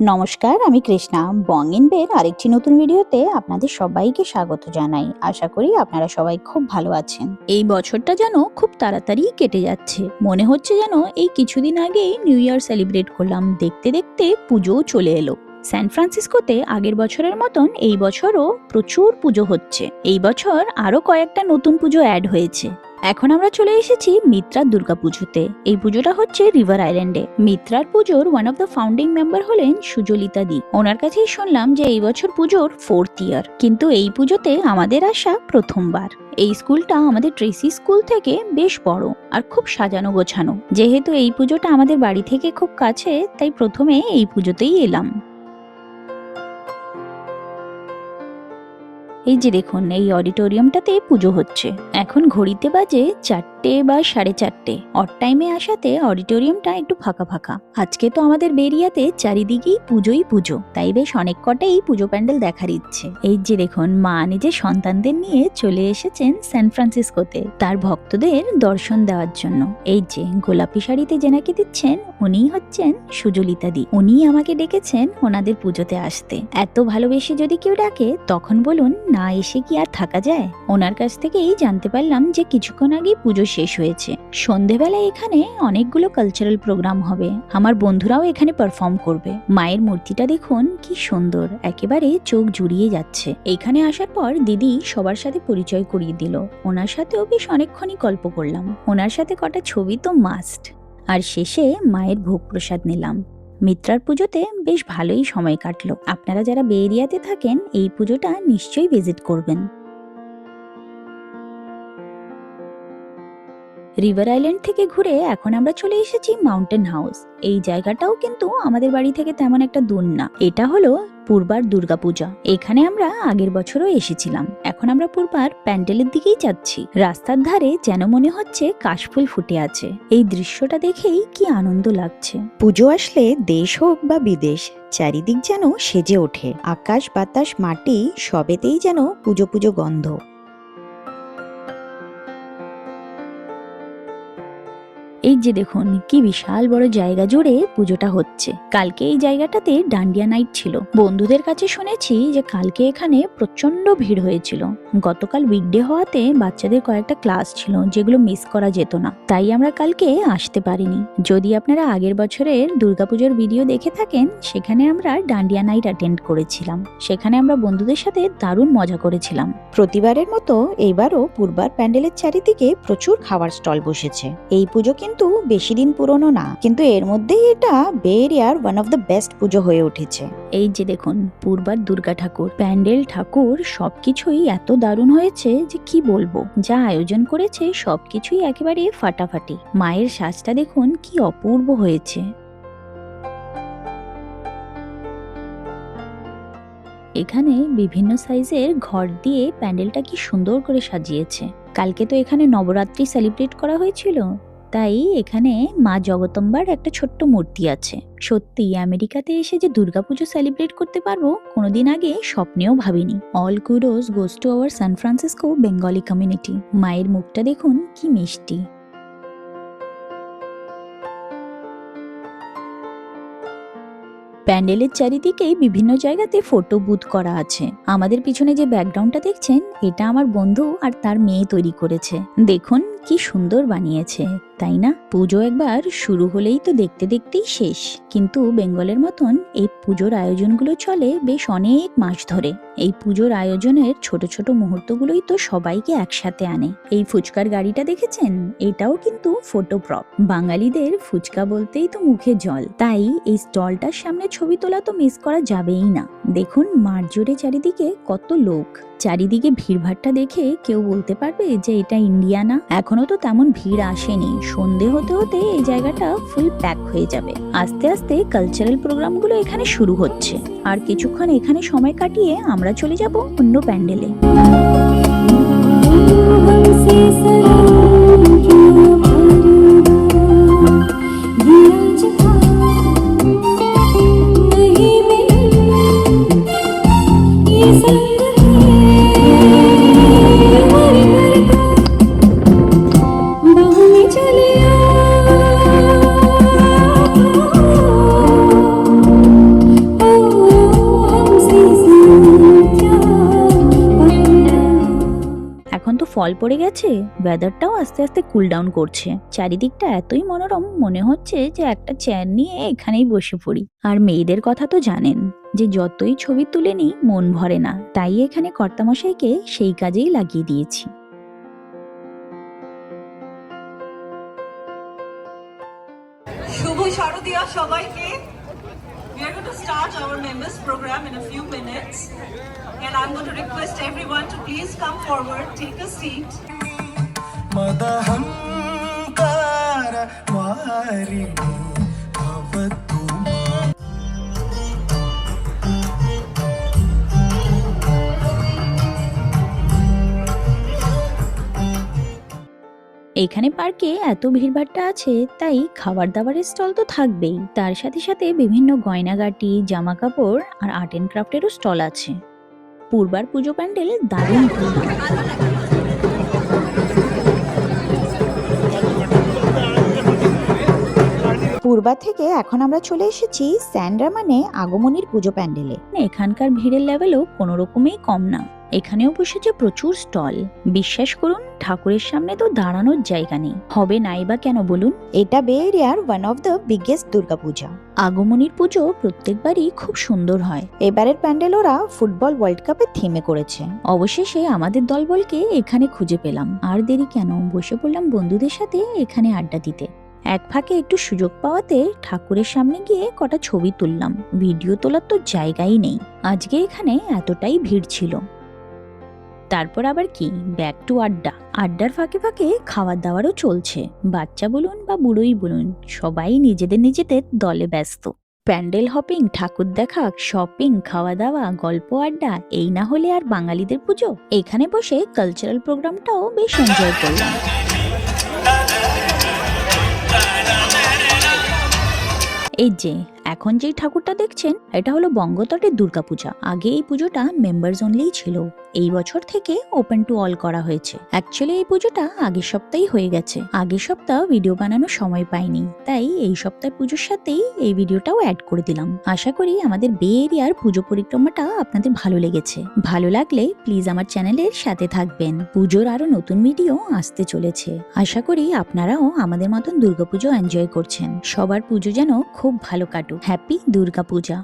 নমস্কার, আমি কৃষ্ণা। বং বের আরেকটি নতুন ভিডিওতে আপনাদের সবাইকে স্বাগত জানাই। আশা করি আপনারা সবাই খুব ভালো আছেন। এই বছরটা যেন খুব তাড়াতাড়ি কেটে যাচ্ছে। মনে হচ্ছে যেন এই কিছুদিন আগেই নিউ ইয়ার সেলিব্রেট করলাম। দেখতে দেখতে পুজোও চলে এলো। স্যান ফ্রান্সিসকোতে আগের বছরের মতন এই বছরও প্রচুর পুজো হচ্ছে। এই বছর আরও কয়েকটা নতুন পুজো অ্যাড হয়েছে। এখন আমরা চলে এসেছি মিত্রার দুর্গা পুজোতে। এই পুজোটা হচ্ছে রিভার আইল্যান্ডে মিত্রার পুজোর one of the founding member হলেন সুজলিতা দি। ওনার কাছেই শুনলাম যে এই বছর পুজোর ফোর্থ ইয়ার কিন্তু এই পুজোতে আমাদের আসা প্রথমবার। এই স্কুলটা আমাদের ট্রেসি স্কুল থেকে বেশ বড় আর খুব সাজানো গোছানো। যেহেতু এই পুজোটা আমাদের বাড়ি থেকে খুব কাছে, তাই প্রথমে এই পুজোতেই এলাম। এই যে দেখুন, এই অডিটোরিয়ামটাতে পুজো হচ্ছে। এখন ঘড়িতে বাজে চারটে বা সাড়ে চারটে। অট টাইমে আসাতে অডিটোরিয়ামটা একটু ফাঁকা ফাঁকা। আজকে তো আমাদের বেরিয়াতে চারিদিকেই পুজোই পুজো। তাই বেশ অনেক কটাই পুজো প্যান্ডেল দেখার ইচ্ছে। এই যে দেখুন, মা নিজের সন্তানদের নিয়ে চলে এসেছেন স্যান ফ্রান্সিসকোতে তার ভক্তদের দর্শন দেওয়ার জন্য। এই যে গোলাপি শাড়িতে জেনাকে দিচ্ছেন, উনিই হচ্ছেন সুজলিতা দি। উনি আমাকে ডেকেছেন ওনাদের পুজোতে আসতে। এত ভালোবেসে যদি কেউ ডাকে, তখন বলুন না এসে কি আর থাকা যায়? ওনার কাছ থেকেই জানতে পারলাম যে কিছুক্ষণ আগে পুজো শেষ হয়েছে। সন্ধেবেলায় এখানে অনেকগুলো কালচারাল প্রোগ্রাম হবে। আমার বন্ধুরাও এখানে পারফর্ম করবে। মায়ের মূর্তিটা দেখুন, কি সুন্দর। একেবারে চোখ জুড়িয়ে যাচ্ছে। এখানে আসার পর দিদি সবার সাথে পরিচয় করিয়ে দিল। ওনার সাথেও বেশ অনেকক্ষণই গল্প করলাম। ওনার সাথে কটা ছবি তো মাস্ট আর শেষে মায়ের ভোগ প্রসাদ নিলাম। মিত্রার পুজোতে বেশ ভালোই সময় কাটলো। আপনারা যারা বে এরিয়াতে থাকেন, এই পুজোটা নিশ্চয়ই ভিজিট করবেন। রিভার আইল্যান্ড থেকে ঘুরে এখন আমরা চলে এসেছি মাউন্টেন হাউস এই জায়গাটাও কিন্তু আমাদের বাড়ি থেকে তেমন একটা দূর না। এটা হলো পূর্বার দুর্গাপূজা। এখানে আমরা আগের বছরও এসেছিলাম। এখন আমরা পূর্বার প্যান্ডেলের দিকেই যাচ্ছি। রাস্তার ধারে যেন মনে হচ্ছে কাশফুল ফুটে আছে। এই দৃশ্যটা দেখেই কি আনন্দ লাগছে। পুজো আসলে দেশ হোক বা বিদেশ, চারিদিক যেন সেজে ওঠে। আকাশ বাতাস মাটি সবেতেই যেন পুজো পুজো গন্ধ। এই যে দেখুন, কি বিশাল বড় জায়গা জুড়ে পুজোটা হচ্ছে। কালকে এই জায়গাটাতে ডান্ডিয়া নাইট ছিল। বন্ধুদের কাছে শুনেছি যে কালকে এখানে প্রচণ্ড ভিড় হয়েছিল। গতকাল উইকডে হওয়াতে বাচ্চাদের কয়েকটা ক্লাস ছিল, যেগুলো মিস করা যেত না। তাই আমরা কালকে আসতে পারিনি। যদি আপনারা আগের বছরের দুর্গাপুজোর ভিডিও দেখে থাকেন, সেখানে আমরা ডান্ডিয়া নাইট অ্যাটেন্ড করেছিলাম। সেখানে আমরা বন্ধুদের সাথে দারুণ মজা করেছিলাম। প্রতিবারের মতো এইবারও পূর্বার প্যান্ডেলের চারিদিকে প্রচুর খাবার স্টল বসেছে। এই পুজো কিন্তু বেশি দিন পুরনো না। কিন্তু এর মধ্যেই এটা বে এরিয়ার ওয়ান অফ দ্য বেস্ট পুজো হয়ে উঠেছে। এই যে দেখুন, পূর্বার দুর্গা ঠাকুর, প্যান্ডেল ঠাকুর, সবকিছুই এত দারুণ হয়েছে যে কি বলব? যা আয়োজন করেছে সবকিছুই একেবারে ফাটাফাটি। মায়ের সাজটা দেখুন কি অপূর্ব হয়েছে। এখানে বিভিন্ন সাইজের ঘর দিয়ে প্যান্ডেলটা কি সুন্দর করে সাজিয়েছে। কালকে তো এখানে নবরাত্রি সেলিব্রেট করা হয়েছিল। তাই এখানে মা জগদম্বার একটা ছোট্ট মূর্তি আছে। সত্যি, আমেরিকাতে এসে যে দুর্গাপুজো সেলিব্রেট করতে পারব, কোনোদিন আগে স্বপ্নেও ভাবিনি। All kudos goes to our San Francisco Bengali community মায়ের মুখটা দেখুন, কি মিষ্টি। প্যান্ডেলের চারিদিকেই বিভিন্ন জায়গাতে ফটো বুথ করা আছে। আমাদের পিছনে যে ব্যাকগ্রাউন্ডটা দেখছেন, এটা আমার বন্ধু আর তার মেয়ে তৈরি করেছে। দেখুন কি সুন্দর বানিয়েছে, তাই না? পুজো একবার শুরু হলেই তো দেখতে দেখতেই শেষ। কিন্তু বেঙ্গলের মতন এই পুজোর আয়োজনগুলো চলে বেশ অনেক মাস ধরে। এই পুজোর আয়োজনের ছোট ছোট মুহূর্তগুলোই তো সবাইকে একসাথে আনে। এই ফুচকার গাড়িটা দেখেছেন? এটাও কিন্তু ফটো প্রপ বাঙালিদের ফুচকা বলতেই তো মুখে জল। তাই এই স্টলটার সামনে ছবি তোলা তো মিস করা যাবেই না। দেখুন মাঠ চারিদিকে কত লোক। চারিদিকে ভিড়ভাট্টা দেখে কেউ বলতে পারবে যে এটা ইন্ডিয়া না? এখনও তো তেমন ভিড় আসেনি। সন্ধে হতে হতে এই জায়গাটা ফুল প্যাক হয়ে যাবে। আস্তে আস্তে কালচারাল প্রোগ্রামগুলো এখানে শুরু হচ্ছে। আর কিছুক্ষণ এখানে সময় কাটিয়ে আমরা চলে যাব অন্য প্যান্ডেলে। ফল পড়ে গেছে ওয়েদারটাও আস্তে আস্তে কুল ডাউন করছে। চারিদিকটা এতই মনোরম, মনে হচ্ছে যে একটা চেয়ার নিয়ে এখানেই বসে পড়ি। আর মেয়েদের কথা তো জানেন, যে যতই ছবি তুলে নিই, মন ভরে না। তাই এখানে কর্তামশাইকে সেই কাজেই লাগিয়ে দিয়েছি। শুভ শারদীয়া সবাইকে We are going to start our members program in a few minutes and I'm going to request everyone to please come forward, take a seat. এখানে পার্কে এত ভিড়ভাট্টা আছে তাই খাবার দাবারের স্টল তো থাকবেই। তার সাথে সাথে বিভিন্ন গয়নাগাটি জামা কাপড় আর আর্ট অ্যান্ড ক্রাফটেরও স্টল আছে। পূর্বার পুজো প্যান্ডেল দারুণ ভিড়। পূর্বা থেকে এখন আমরা চলে এসেছি স্যান্ড্রা মানে আগমনীর পুজো প্যান্ডেলে। এখানকার ভিড়ের লেভেলও কোনো রকমেই কম না। এখানেও বসেছে প্রচুর স্টল। বিশ্বাস করুন ঠাকুরের সামনে তো দাঁড়ানোর জায়গা নেই। হবে নাই বা কেন বলুন? এটা বে এরিয়ার one of the biggest Durga Puja. আগমনীর পুজো প্রত্যেকবারই খুব সুন্দর হয়। এবারের প্যান্ডেল ওরা ফুটবল ওয়ার্ল্ড কাপের থিমে করেছে। অবশেষে আমাদের দলবলকে এখানে খুঁজে পেলাম। আর দেরি কেন? বসে পড়লাম বন্ধুদের সাথে এখানে আড্ডা দিতে। এক ফাঁকে একটু সুযোগ পাওয়াতে ঠাকুরের সামনে গিয়ে কটা ছবি তুললাম। ভিডিও তোলার তো জায়গাই নেই। আজকে এখানে এতটাই ভিড় ছিল। তারপর আবার কি? ব্যাক টু আড্ডা। আড্ডার ফাঁকে ফাঁকে খাবার দাওয়ারও চলছে। বাচ্চা বলুন বা বুড়োই বলুন, সবাই নিজেদের নিজেদের দলে ব্যস্ত। প্যান্ডেল হপিং, ঠাকুর দেখা, শপিং, খাওয়া দাওয়া, গল্প আড্ডা, এই না হলে আর বাঙালিদের পুজো? এখানে বসে কালচারাল প্রোগ্রামটাও বেশ এনজয় করলাম। এই যে এখন যেই ঠাকুরটা দেখছেন, এটা হলো বঙ্গতটের দুর্গাপূজা। আগে এই পুজোটা মেম্বার্স অনলিই ছিল। এই বছর থেকে ওপেন টু অল করা হয়েছে। অ্যাকচুয়ালি এই পুজোটা আগের সপ্তাহেই হয়ে গেছে। আগের সপ্তাহ ভিডিও বানানোর সময় পাইনি। তাই এই সপ্তাহের পুজোর সাথেই এই ভিডিওটাও অ্যাড করে দিলাম। আশা করি আমাদের বে এরিয়ার পুজো পরিক্রমাটা আপনাদের ভালো লেগেছে। ভালো লাগলে প্লিজ আমার চ্যানেলের সাথে থাকবেন। পুজোর আরও নতুন ভিডিও আসতে চলেছে। আশা করি আপনারাও আমাদের মতন দুর্গাপুজো এনজয় করছেন। সবার পুজো যেন খুব ভালো কাটুক। হ্যাপি দুর্গাপূজা